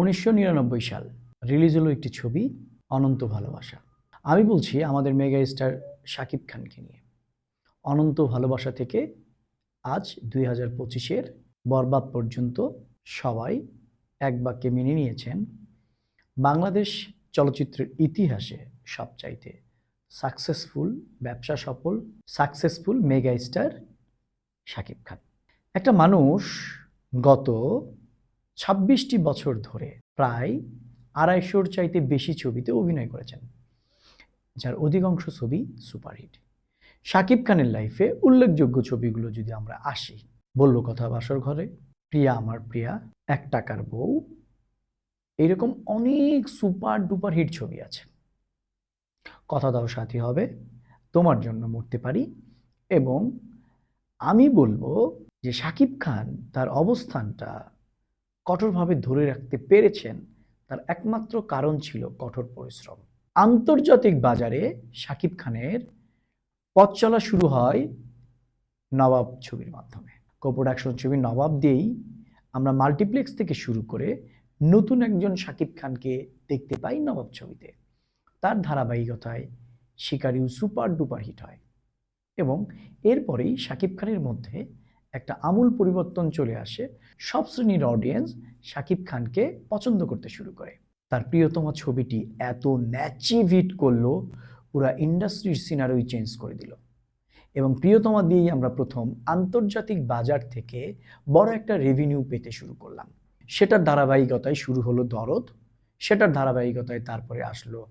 উনিশশো নিরানব্বই সাল রিলিজ হলো একটি ছবি, অনন্ত ভালোবাসা। আমি বলছি আমাদের মেগা স্টার শাকিব খানকে নিয়ে। অনন্ত ভালোবাসা থেকে আজ দুই হাজার পঁচিশের বরবাদ পর্যন্ত সবাই এক বাক্যে মেনে নিয়েছেন, বাংলাদেশ চলচ্চিত্রের ইতিহাসে সবচাইতে সাকসেসফুল ব্যবসা সফল successful mega star Shakib Khan. একটা মানুষ গত ছাব্বিশটি বছর ধরে প্রায় আড়াইশোর চাইতে বেশি ছবিতে অভিনয় করেছেন, যার অধিকাংশ ছবি সুপারহিট। শাকিব খানের লাইফে উল্লেখযোগ্য ছবিগুলো যদি আমরা আসি, বলল কথা বাসর ঘরে, প্রিয়া আমার প্রিয়া, এক টাকার বউ। এরকম অনেক সুপার ডুপার হিট ছবি আছে। কথা দাও সাথী হবে, তোমার জন্য মরতে পারি। এবং আমি বলব যে শাকিব খান তার অবস্থানটা কঠোরভাবে ধরে রাখতে পেরেছেন তার একমাত্র কারণ ছিল কঠোর পরিশ্রম। আন্তর্জাতিক বাজারে শাকিব খানের পথ চলা শুরু হয় নবাব ছবির মাধ্যমে। কো প্রোডাকশন ছবি নবাব দিয়েই আমরা মাল্টিপ্লেক্স থেকে শুরু করে নতুন একজন শাকিব খানকে দেখতে পাই নবাব ছবিতে। তার ধারাবাহিকতায় শিকারিও সুপার ডুপার হিট হয় এবং এরপরেই শাকিব খানের মধ্যে একটা আমূল পরিবর্তন চলে আসে, সব শ্রেণির অডিয়েন্স শাকিব খানকে পছন্দ করতে শুরু করে। তার প্রিয়তম ছবিটি এত ন্যাচিভ হিট করল, পুরা ইন্ডাস্ট্রির সিনারোই চেঞ্জ করে দিল। এবং প্রিয়তমা দিয়েই আমরা প্রথম আন্তর্জাতিক বাজার থেকে বড় একটা রেভিনিউ পেতে শুরু করলাম। সেটার ধারাবাহিকতায় শুরু হলো দরদ, সেটার ধারাবাহিকতায় তারপরে আসলো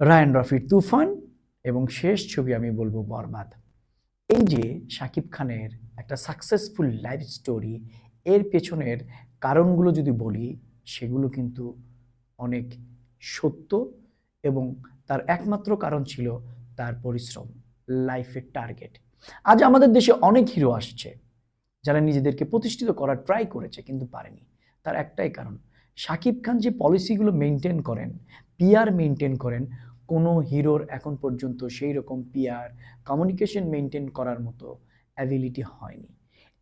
রায়ন রফির তুফান, এবং শেষ ছবি আমি বলব বরবাদ। এই যে শাকিব খানের একটা সাকসেসফুল লাইফ স্টোরি এর পেছনের কারণগুলো যদি বলি, সেগুলো কিন্তু অনেক সত্য এবং তার একমাত্র কারণ ছিল তার পরিশ্রম লাইফের টার্গেট আজ আমাদের দেশে অনেক হিরো আসছে, যারা নিজেদেরকে প্রতিষ্ঠিত করার ট্রাই করেছে কিন্তু পারেনি। তার একটাই কারণ শাকিব খান যে পলিসিগুলো মেনটেন করেন পিআর মেনটেন করেন কোনো হিরোর এখন পর্যন্ত সেই রকম পিয়ার কমিউনিকেশন মেনটেন করার মতো অ্যাবিলিটি হয়নি।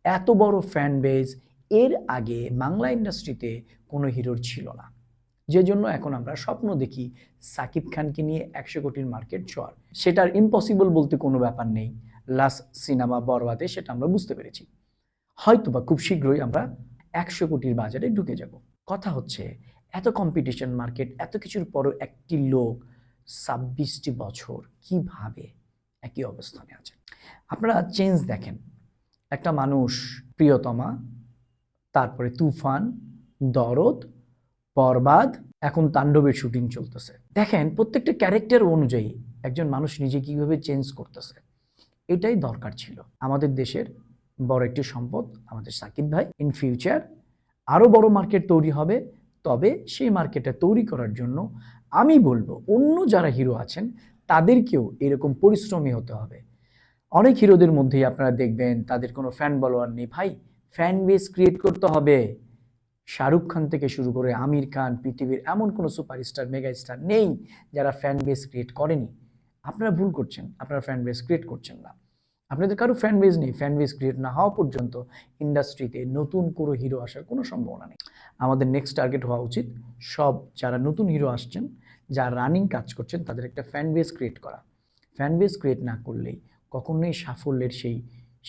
এত বড় ফ্যান বেজ এর আগে বাংলা ইন্ডাস্ট্রিতে কোনো হিরোর ছিল না। যে জন্য এখন আমরা স্বপ্ন দেখি সাকিব খানকে নিয়ে একশো কোটির মার্কেট ছোঁয়ার সেটার ইম্পসিবল বলতে কোনো ব্যাপার নেই। লাস্ট সিনেমা বরবাদে সেটা আমরা বুঝতে পেরেছি। হয়তোবা খুব শীঘ্রই আমরা একশো কোটির বাজারে ঢুকে যাব। কথা হচ্ছে, এত কম্পিটিশন মার্কেট এত কিছুর পরও একটি লোক ছাব্বিশটি বছর কীভাবে একই অবস্থানে আছে? আপনারা চেঞ্জ দেখেন। একটা মানুষ প্রিয়তমা, তারপরে তুফান, দরদ, বরবাদ, এখন তাণ্ডবের শুটিং চলতেছে। দেখেন, প্রত্যেকটা ক্যারেক্টার অনুযায়ী একজন মানুষ নিজে কীভাবে চেঞ্জ করতেছে, এটাই দরকার ছিল। আমাদের দেশের বড় একটি সম্পদ, আমাদের সাকিব ভাই ইন ফিউচার আরও বড় মার্কেট তৈরি হবে, তবে সেই মার্কেটটা তৈরি করার জন্য আমি বলব, অন্য যারা হিরো আছেন, তাদেরকেও এরকম পরিশ্রমী হতে হবে। অনেক হিরোদের মধ্যেই আপনারা দেখবেন, তাদের কোনো ফ্যান বলোয়ার নেই। ভাই ফ্যান বেস ক্রিয়েট করতে হবে। শাহরুখ খান থেকে শুরু করে আমির খান, পৃথিবীর এমন কোনো সুপারস্টার মেগা স্টার নেই যারা ফ্যান বেস ক্রিয়েট করেনি। আপনারা ভুল করছেন, আপনারা ফ্যান বেস ক্রিয়েট করছেন না। আপনাদের কারও ফ্যান বেজ নেই ফ্যান বেস ক্রিয়েট না হওয়া পর্যন্ত ইন্ডাস্ট্রিতে নতুন কোনো হিরো আসার কোনো সম্ভাবনা নেই। আমাদের নেক্সট টার্গেট হওয়া উচিত সব যারা নতুন হিরো আসছেন যারা রানিং কাজ করছেন, তাদের একটা ফ্যান বেজ ক্রিয়েট করা। ফ্যান বেজ ক্রিয়েট না করলেই কখনোই সাফল্যের সেই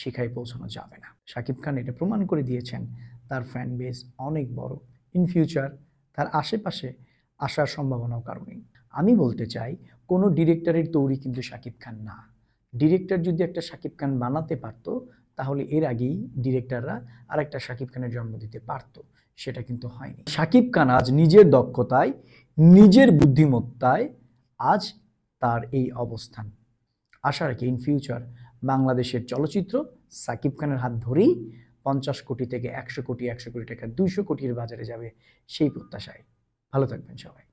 শিখায় পৌঁছানো যাবে না। শাকিব খান এটা প্রমাণ করে দিয়েছেন, তার ফ্যান বেজ অনেক বড়। ইন ফিউচার তার আশেপাশে আসার সম্ভাবনাও কারণেই আমি বলতে চাই, কোনো ডিরেক্টরের তৈরি কিন্তু শাকিব খান না। ডিরেক্টর যদি একটা শাকিব খান বানাতে পারতো, তাহলে এর আগেই ডিরেক্টররা আর একটা শাকিব খানের জন্ম দিতে পারতো। সেটা কিন্তু হয়নি। শাকিব খান আজ নিজের দক্ষতায়, নিজের বুদ্ধিমত্তায় আজ তার এই অবস্থান। আশা রাখি ইন ফিউচার বাংলাদেশের চলচ্চিত্র সাকিব খানের হাত ধরেই পঞ্চাশ কোটি থেকে একশো কোটি একশো কোটি টাকা, দুইশো কোটির বাজারে যাবে সেই প্রত্যাশায়। ভালো থাকবেন সবাই।